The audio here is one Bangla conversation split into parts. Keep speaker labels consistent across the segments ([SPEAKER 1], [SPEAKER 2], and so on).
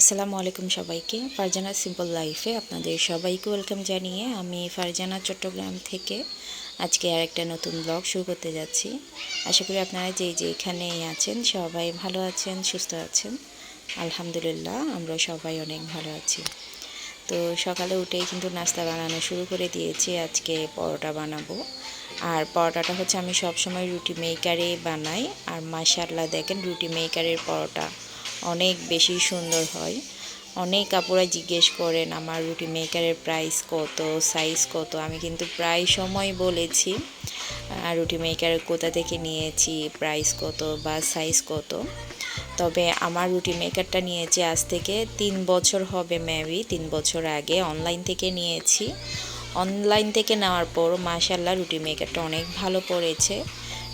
[SPEAKER 1] আসসালামু আলাইকুম সবাইকে। ফারজানা সিম্পল লাইফে আপনাদের সবাইকে ওয়েলকাম জানিয়ে আমি ফারজানা চট্টগ্রাম থেকে আজকে আর একটা নতুন ব্লগ শুরু করতে যাচ্ছি। আশা করি আপনারা যে যেখানেই আছেন সবাই ভালো আছেন, সুস্থ আছেন। আলহামদুলিল্লাহ, আমরা সবাই অনেক ভালো আছি। তো সকালে উঠেই কিন্তু নাস্তা বানানো শুরু করে দিয়েছি, আজকে পরোটা বানাবো। আর পরোটাটা হচ্ছে আমি সবসময় রুটি মেকারে বানাই। আর মাশাল্লাহ দেখেন রুটি মেকারের পরোটা। অনেক বেশি সুন্দর হয়। অনেক কাপড়া জিজ্ঞেস করেন, আমার রুটি মেকারের প্রাইস কত সাইজ কত? আমি কিন্তু প্রায় সময় বলেছি রুটি মেকার কোথা থেকে নিয়েছি প্রাইস কত বা সাইজ কত? তবে আমার রুটি মেকারটা নিয়েছি আজ থেকে তিন বছর হবে মেবি তিন বছর আগে অনলাইন থেকে নিয়েছি। অনলাইন থেকে নেওয়ার পর মাশাল্লাহ রুটি মেকারটা অনেক ভালো পড়েছে।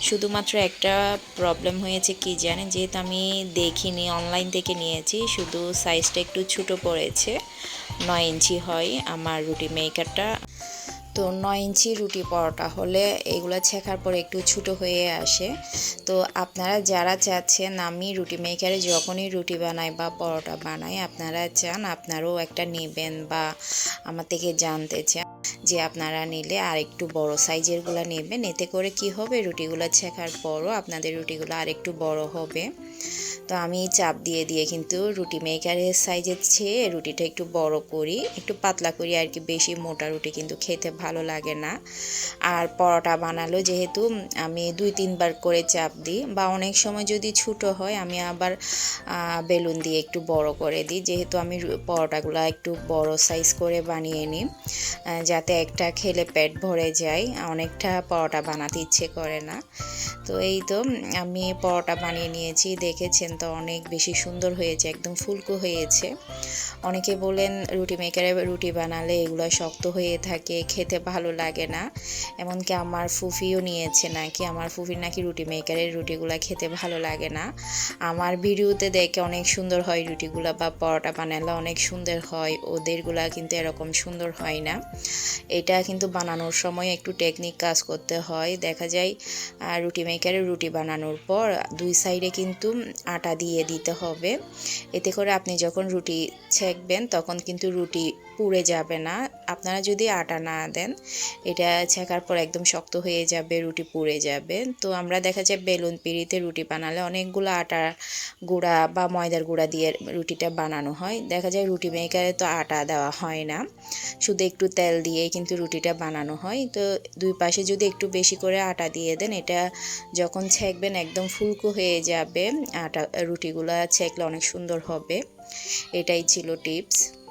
[SPEAKER 1] শুধুমাত্র একটা প্রবলেম হয়েছে কি জানেন? যেহেতু আমি দেখিনি অনলাইন থেকে নিয়েছি, শুধু সাইজটা একটু ছোটো পড়েছে, নয় ইঞ্চি হয় আমার রুটি মেকারটা তো নয় ইঞ্চি রুটি পরোটা হলে এগুলো ছেঁকার পরে একটু ছোটো হয়ে আসে। তো আপনারা যারা চাচ্ছেন আমি রুটি মেকারে যখনই রুটি বানাই বা পরোটা বানাই, আপনারা চান আপনারাও একটা নেবেন বা আমার থেকে জানতে চান যে আপনারা নিলে আর একটু বড় সাইজেরগুলো নেবেন। এতে করে কি হবে? রুটিগুলো ছেঁকার পরও আপনাদের রুটিগুলো আর একটু বড় হবে। তো আমি চাপ দিয়ে দিয়ে কিন্তু রুটি মেকারের সাইজের চেয়ে রুটিটা একটু বড় করি, একটু পাতলা করি আর কি, বেশি মোটা রুটি কিন্তু খেতে ভালো লাগে না। আর পরোটা বানালো যেহেতু আমি দুই তিনবার করে চাপ দিই বা অনেক সময় যদি ছোটো হয় আমি আবার বেলুন দিয়ে একটু বড় করে দিই। যেহেতু আমি পরোটাগুলো একটু বড় সাইজ করে বানিয়ে নিই যাতে একটা খেলে পেট ভরে যায়, অনেকটা পরোটা বানাতে ইচ্ছে করে না। তো এই তো আমি পরোটা বানিয়ে নিয়েছি, দেখেছেন তো অনেক বেশি সুন্দর হয়েছে, একদম ফুলকো হয়েছে। অনেকে বলেন রুটি মেকারে রুটি বানালে এগুলো শক্ত হয়ে থাকে, খেতে ভালো লাগে না। এমনকি আমার ফুফিও নিয়েছে নাকি, আমার ফুফির নাকি রুটি মেকারের রুটিগুলো খেতে ভালো লাগে না। আমার ভিডিওতে দেখে অনেক সুন্দর হয় রুটিগুলো বা পরোটা বানালে অনেক সুন্দর হয়, ওদেরগুলা কিন্তু এরকম সুন্দর হয় না। এটা কিন্তু বানানোর সময় একটু টেকনিক কাজ করতে হয়। দেখা যায় রুটি মেকারের রুটি বানানোর পর দুই সাইডে কিন্তু আটা দিয়ে দিতে হবে। এতে করে আপনি যখন রুটি ছেঁকবেন তখন কিন্তু রুটি পুড়ে যাবে না। আপনারা যদি আটা না দেন, এটা ছেঁকার পর একদম শক্ত হয়ে যাবে, রুটি পুড়ে যাবে। তো আমরা দেখা যায় বেলুন পিড়িতে রুটি বানালে অনেকগুলো আটার গুঁড়া বা ময়দার গুঁড়া দিয়ে রুটিটা বানানো হয়। দেখা যায় রুটি মেকারে তো আটা দেওয়া হয় না। শুধু একটু তেল দিয়ে কিন্তু রুটিটা বানানো হয়। তো দুই পাশে যদি একটু বেশি করে আটা দিয়ে দেন, এটা যখন ছেঁকবেন একদম ফুলকো হয়ে যাবে। আটা, রুটিগুলো ছেঁকলে অনেক সুন্দর হবে। এটাই ছিল টিপস।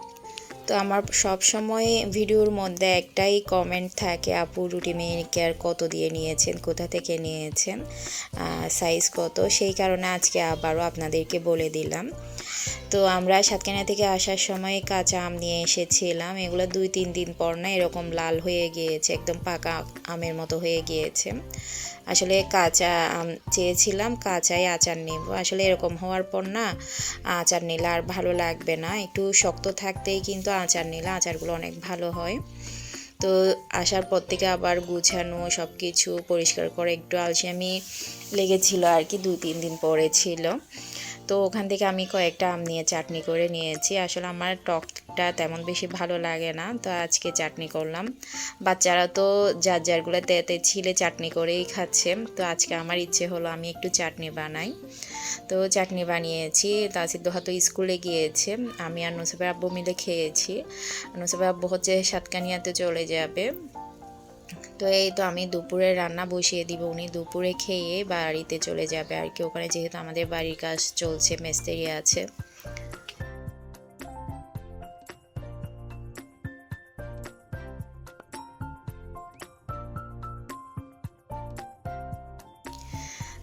[SPEAKER 1] তো আমার সব সময় ভিডিওর মধ্যে একটাই কমেন্ট থাকে, আপু, রুটি মেকার কত দিয়ে নিয়েছেন? কোথা থেকে নিয়েছেন? সাইজ কত? সেই কারণে আজকে আবারও আপনাদেরকে বলে দিলাম। তো আমরা সাতকানা থেকে আসার সময় কাঁচা আম নিয়ে এসেছিলাম। এগুলো দুই, তিন দিন পর না এরকম লাল হয়ে গিয়েছে, একদম পাকা আমের মতো হয়ে গিয়েছে। আসলে কাঁচা আম চেয়েছিলাম, কাঁচাই আচার নেব। আসলে এরকম হওয়ার পর না আচার নিলে আর ভালো লাগবে না। একটু শক্ত থাকতেই কিন্তু আচার নিলে আচারগুলো অনেক ভালো হয়। তো আসার পর থেকে আবার গুছানো সব কিছু পরিষ্কার করে একটু আলসিয়ামি লেগেছিল আর কি, দুই, তিন দিন পরে ছিল। তো ওখান থেকে আমি কয়েকটা আম নিয়ে চাটনি করে নিয়েছি। আসলে আমার টকটা তেমন বেশি ভালো লাগে না, তো আজকে চাটনি করলাম। বাচ্চারা তো যার যারগুলো তেতে ছিলে চাটনি করেই খাচ্ছে, তো আজকে আমার ইচ্ছে হলো আমি একটু চাটনি বানাই। তো চাটনি বানিয়েছি তাসিদ্দ হয়তো স্কুলে গিয়েছে, আমি আর নুসেফের আব্বু মিলে খেয়েছি। নুসেফের আব্বু হচ্ছে সাতকানিয়াতে চলে যাবে তো এই তো আমি দুপুরে রান্না বসিয়ে দিব। উনি দুপুরে খেয়ে বাড়িতে চলে যাবে। আর কি, ওখানে যেহেতু আমাদের বাড়ির কাজ চলছে, মেস্তেরি আছে।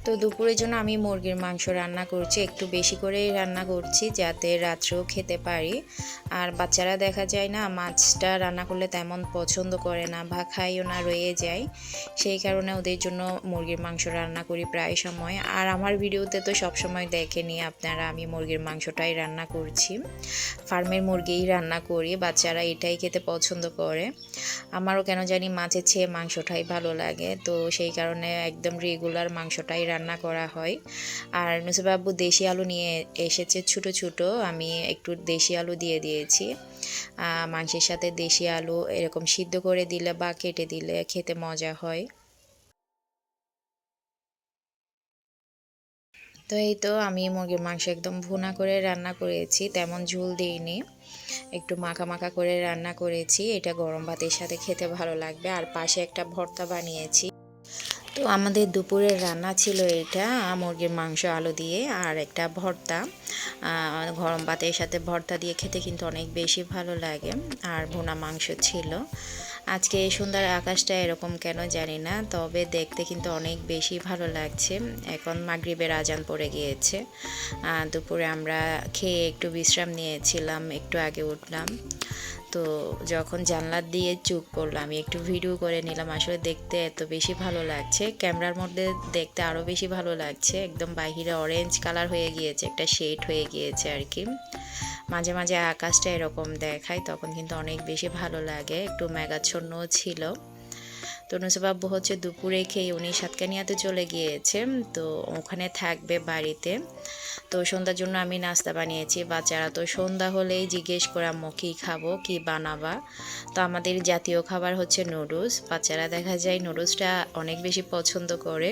[SPEAKER 1] তো দুপুরের জন্য আমি মুরগির মাংস রান্না করছি, একটু বেশি করেই রান্না করছি যাতে রাত্রেও খেতে পারি। আর বাচ্চারা দেখা যায় না, মাছটা রান্না করলে তেমন পছন্দ করে না, বা খাইও না, রয়ে যায়। সেই কারণে ওদের জন্য মুরগির মাংস রান্না করি প্রায় সময়। আর আমার ভিডিওতে তো সব সময় দেখেনি আপনারা, আমি মুরগির মাংসটাই রান্না করছি। ফার্মের মুরগিই রান্না করি, বাচ্চারা এটাই খেতে পছন্দ করে। আমারও কেন জানি মাছের চেয়ে মাংসটাই ভালো লাগে, তো সেই কারণে একদম রেগুলার মাংসটাই রান্না রান্না করা হয়। আর নুসবাবু দেশি আলু নিয়ে এসেছে ছোট ছোট। আমি একটু দেশি আলু দিয়ে দিয়েছি। মাংসের সাথে দেশি আলু এরকম সিদ্ধ করে দিলে বা কেটে দিলে খেতে মজা হয়। তো এই তো আমি মুরগির মাংস একদম ভুনা করে রান্না করেছি, তেমন ঝুল দিইনি। একটু মাখা মাখা করে রান্না করেছি। এটা গরম ভাতের সাথে খেতে ভালো লাগবে। আর পাশে একটা ভর্তা বানিয়েছি। তো আমাদের দুপুরের রান্না ছিল এটা, মুরগির মাংস, আলু দিয়ে আর একটা ভর্তা। গরম ভাতের সাথে ভর্তা দিয়ে খেতে কিন্তু অনেক বেশি ভালো লাগে আর ভুনা মাংস ছিল। আজকে এই সুন্দর আকাশটা এরকম কেন জানি না, তবে দেখতে কিন্তু অনেক বেশি ভালো লাগছে। এখন মাগরিবের আজান পড়ে গিয়েছে। দুপুরে আমরা খেয়ে একটু বিশ্রাম নিয়েছিলাম, একটু আগে উঠলাম। তো যখন জানলার দিয়ে চুপ করলাম, আমি একটু ভিডিও করে নিলাম, আসলে দেখতে এত বেশি ভালো লাগছে। ক্যামেরার মধ্যে দেখতে আরও বেশি ভালো লাগছে। একদম বাহিরে অরেঞ্জ কালার হয়ে গিয়েছে, একটা শেড হয়ে গিয়েছে আর কি। মাঝে মাঝে আকাশটা এরকম দেখায়, তখন কিন্তু অনেক বেশি ভালো লাগে। একটু মেঘাচ্ছন্নও ছিল। তো নুসবাব্বু হচ্ছে দুপুরে খেয়ে উনি সাতকানিয়াতে চলে গিয়েছে, তো ওখানে থাকবে বাড়িতে। তো সন্ধ্যার জন্য আমি নাস্তা বানিয়েছি, বাচ্চারা তো সন্ধ্যা হলেই জিজ্ঞেস করে, আম্মু, কী খাব, কী বানাবা? তো আমাদের জাতীয় খাবার হচ্ছে নুডলস। বাচ্চারা দেখা যায় নুডলসটা অনেক বেশি পছন্দ করে।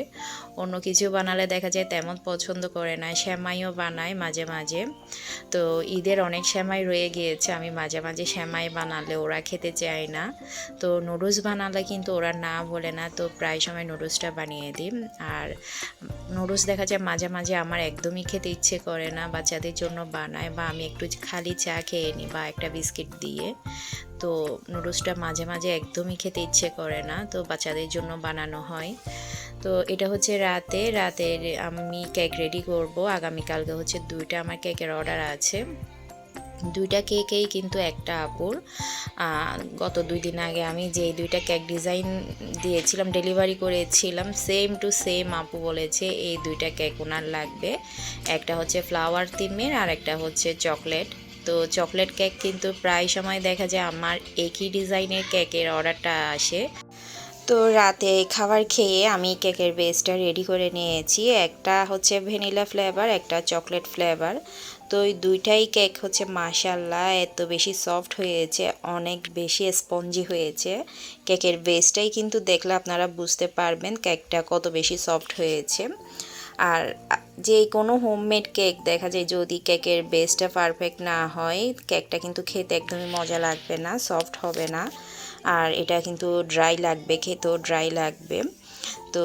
[SPEAKER 1] অন্য কিছু বানালে দেখা যায় তেমন পছন্দ করে না, শ্যামাইও বানায় মাঝে মাঝে। তো ঈদের অনেক শ্যামাই রয়ে গিয়েছে, আমি মাঝে মাঝে শ্যামাই বানালে ওরা খেতে চায় না। তো নুডলস বানালে কিন্তু ওরা না বলে না, তো প্রায় সময় নুডলসটা বানিয়ে দিই। আর নুডলস দেখা যায় মাঝে মাঝে আমার একদমই খেতে ইচ্ছে করে না, বাচ্চাদের জন্য বানায় বা আমি একটু খালি চা খেয়ে নিই বা একটা বিস্কিট দিয়ে। তো নুডলসটা মাঝে মাঝে একদমই খেতে ইচ্ছে করে না, তো বাচ্চাদের জন্য বানানো হয়। তো এটা হচ্ছে রাতে, রাতের আমি কেক রেডি করব। আগামীকালকে হচ্ছে দুইটা আমার কেকের অর্ডার আছে। দুইটা কেকেই কিন্তু একটা আপুর। গত দুই দিন আগে আমি যে দুইটা কেক ডিজাইন দিয়েছিলাম, ডেলিভারি করেছিলাম, সেম টু সেম আপু বলেছে এই দুইটা কেক ওনার লাগবে। একটা হচ্ছে ফ্লাওয়ার থিমের আর একটা হচ্ছে চকলেট। তো চকলেট কেক কিন্তু প্রায় সময় দেখা যায় আমার একই ডিজাইনের কেকের অর্ডারটা আসে। তো রাতে খাবার খেয়ে আমি কেকের বেসটা রেডি করে নিয়েছি। একটা হচ্ছে ভ্যানিলা ফ্লেভার, একটা চকলেট ফ্লেভার। তো ওই দুইটাই কেক হচ্ছে মাশাল্লাহ এত বেশি সফট হয়েছে, অনেক বেশি স্পঞ্জি হয়েছে। কেকের বেসটাই কিন্তু দেখলে আপনারা বুঝতে পারবেন কেকটা কত বেশি সফট হয়েছে। আর যে কোনো হোমমেড কেক দেখা যায়, যদি কেকের বেসটা পারফেক্ট না হয় কেকটা কিন্তু খেতে একদমই মজা লাগবে না সফট হবে না। আর এটা কিন্তু ড্রাই লাগবে, খেতেও ড্রাই লাগবে। তো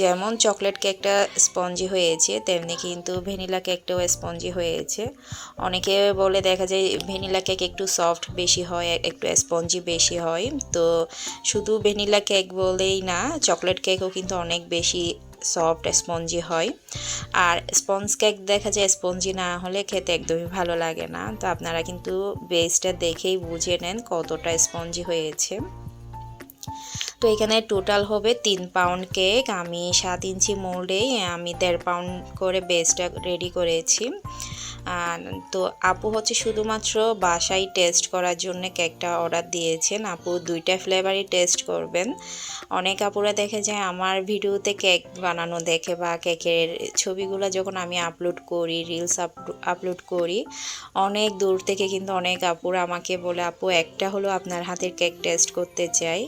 [SPEAKER 1] যেমন চকলেট কেকটা স্পঞ্জি হয়েছে, তেমনি কিন্তু ভ্যানিলা কেকটাও স্পঞ্জি হয়েছে। অনেকে বলে দেখা যায় ভ্যানিলা কেক একটু সফট বেশি হয়, একটু স্পঞ্জি বেশি হয়। তো শুধু ভ্যানিলা কেক বলেই না চকলেট কেকও কিন্তু অনেক বেশি সফট স্পঞ্জি হয়। আর স্পঞ্জ কেক দেখা যায় স্পঞ্জি না হলে খেতে একদমই ভালো লাগে না। তো আপনারা কিন্তু বেসটা দেখেই বুঝে নেন কতটা স্পঞ্জি হয়েছে। তো এখানে টোটাল হবে তিন পাউন্ড কেক আমি সাত ইঞ্চি মোল্ডেই আমি দেড় পাউন্ড করে বেসটা রেডি করেছি। তো আপু হচ্ছে শুধুমাত্র বাসায় টেস্ট করার জন্য কেকটা অর্ডার দিয়েছেন। আপু দুইটা ফ্লেভারই টেস্ট করবেন। অনেক আপুরা দেখে যায় আমার ভিডিওতে কেক বানানো দেখে বা কেকের ছবিগুলো যখন আমি আপলোড করি রিলস আপলোড করি, অনেক দূর থেকে কিন্তু অনেক আপুরা আমাকে বলে, আপু, একটা হলো আপনার হাতের কেক টেস্ট করতে চাই।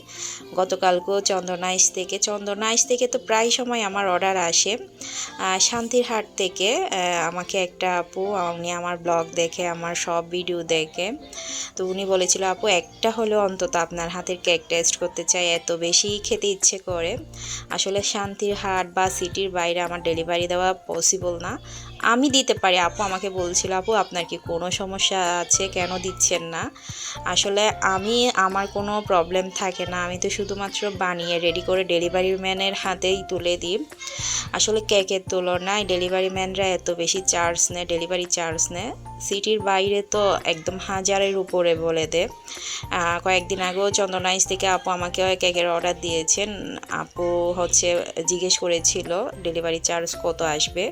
[SPEAKER 1] গতকালকেও চন্দনাইশ থেকে চন্দনাইশ থেকে তো প্রায় সময় আমার অর্ডার আসে। শান্তির হাট থেকে আমাকে একটা আপু উনি আমার ব্লগ দেখে, আমার সব ভিডিও দেখে। তো উনি বলেছিল, আপু, একটা হলেও অন্তত আপনার হাতের কেক টেস্ট করতে চাই, এত বেশি খেতে ইচ্ছে করে। আসলে শান্তির হাট বা সিটির বাইরে আমার ডেলিভারি দেওয়া পসিবল না। আমি দিতে পারি। আপু আমাকে বলছিল, আপু, আপনার কি কোনো সমস্যা আছে? কেন দিচ্ছেন না? আসলে আমি, আমার কোনো প্রবলেম থাকে না। আমি তো শুধুমাত্র বানিয়ে রেডি করে ডেলিভারি ম্যানের হাতেই তুলে দিই। আসলে কেকের তুলনায় ডেলিভারি ম্যানরা এত বেশি চার্জ নেয় ডেলিভারি চার্জ নেয়। সিটির বাইরে তো একদম হাজারের উপরে বলে দে। কয়েকদিন আগেও চন্দনাইস থেকে আপু আমাকে কেকের অর্ডার দিয়েছেন। আপু হচ্ছে জিজ্ঞেস করেছিল ডেলিভারি চার্জ কত আসবে?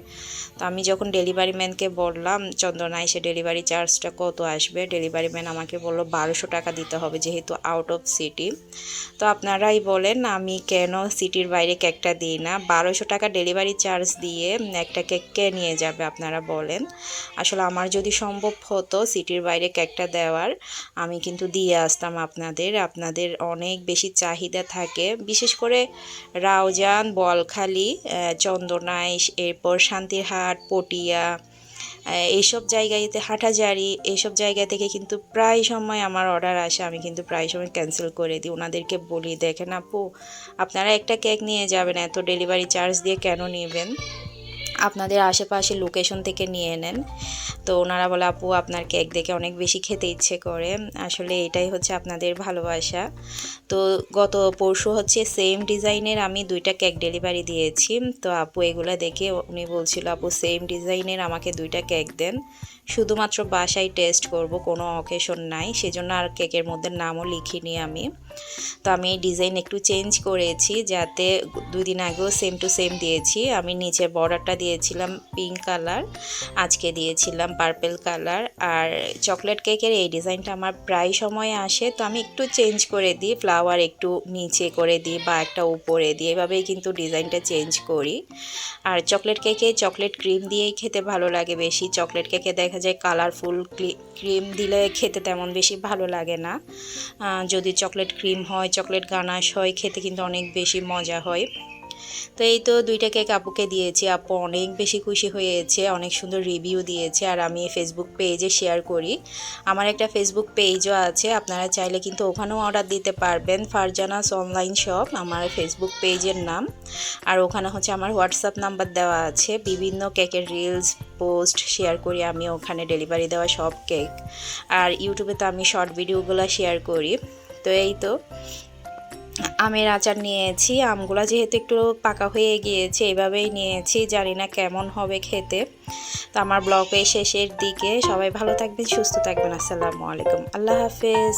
[SPEAKER 1] তো আমি যখন ডেলিভারি ম্যানকে বললাম চন্দনাইসে ডেলিভারি চার্জটা কত আসবে? ডেলিভারি ম্যান আমাকে বলল, বারোশো টাকা দিতে হবে যেহেতু আউট অফ সিটি তো আপনারাই বলেন, আমি কেন সিটির বাইরে কেকটা দিই না? বারোশো টাকা ডেলিভারি চার্জ দিয়ে একটা কেক কে নিয়ে যাবে, আপনারা বলেন। আসলে আমার যদি সম্ভব হতো সিটির বাইরে কেকটা দেওয়ার। আমি কিন্তু দিয়ে আসতাম আপনাদের। আপনাদের অনেক বেশি চাহিদা থাকে। বিশেষ করে রাউজান, বলখালি চন্দনাইশ, এরপর শান্তিরহাট, পটিয়া এইসব জায়গাতে হাঁটাজারি এইসব জায়গা থেকে কিন্তু প্রায় সময় আমার অর্ডার আসে। আমি কিন্তু প্রায় সময় ক্যান্সেল করে দিই। ওনাদেরকে বলি, দেখেন আপু, আপনারা একটা কেক নিয়ে যাবেন। এত ডেলিভারি চার্জ দিয়ে কেন নেবেন? আপনাদের আশেপাশে লোকেশন থেকে নিয়ে নেন। তো ওনারা বলে, আপু, আপনার কেক দেখে অনেক বেশি খেতে ইচ্ছে করে। আসলে এটাই হচ্ছে আপনাদের ভালোবাসা। তো গত পরশু হচ্ছে সেম ডিজাইনের আমি দুইটা কেক ডেলিভারি দিয়েছি। তো আপু এগুলো দেখে উনি বলছিল, আপু সেম ডিজাইনের আমাকে দুইটা কেক দেন। শুধুমাত্র বাসায় টেস্ট করব, কোনো অকেশন নাই। সেজন্য আর কেকের মধ্যে নামও লিখিনি আমি। তো আমি ডিজাইন একটু চেঞ্জ করেছি যাতে দুদিন আগেও সেম টু সেম দিয়েছি। আমি নিচে বর্ডারটা দিয়েছিলাম পিঙ্ক কালার আজকে দিয়েছিলাম পার্পেল কালার আর চকলেট কেকের এই ডিজাইনটা আমার প্রায় সময় আসে। তো আমি একটু চেঞ্জ করে দিই ফ্লাওয়ার একটু নিচে করে দিই বা একটা উপরে দিই, এভাবেই কিন্তু ডিজাইনটা চেঞ্জ করি। আর চকলেট কেকে চকলেট ক্রিম দিয়েই খেতে ভালো লাগে বেশি। চকলেট কেকে দেখা যায় কালারফুল ক্রিম দিলে খেতে তেমন বেশি ভালো লাগে না। যদি চকলেট ক্রিম হয়, চকলেট গানাশ হয়, খেতে কিন্তু অনেক বেশি মজা হয়। তো এই তো দুইটা কেক আপুকে দিয়েছি, আপু অনেক বেশি খুশি হয়েছে, অনেক সুন্দর রিভিউ দিয়েছে আর আমি ফেসবুক পেজে শেয়ার করি। আমার একটা ফেসবুক পেজও আছে, আপনারা চাইলে কিন্তু ওখানেও অর্ডার দিতে পারবেন, ফারজানাস অনলাইন শপ আমার ফেসবুক পেজের নাম। আর ওখানে হচ্ছে আমার হোয়াটসঅ্যাপ নাম্বার দেওয়া আছে, বিভিন্ন কেকের রিলস পোস্ট শেয়ার করি আমি, ওখানে ডেলিভারি দেওয়া সব কেক। আর ইউটিউবে তো আমি শর্ট ভিডিওগুলো শেয়ার করি। তো এই তো। আমের আচার নিয়েছি, আমগুলো যেহেতু একটু পাকা হয়ে গিয়েছে এইভাবেই নিয়েছি, জানি না কেমন হবে খেতে। তো আমার ব্লগে শেষের দিকে সবাই ভালো থাকবেন, সুস্থ থাকবেন, আসসালামু আলাইকুম। আল্লাহ হাফেজ।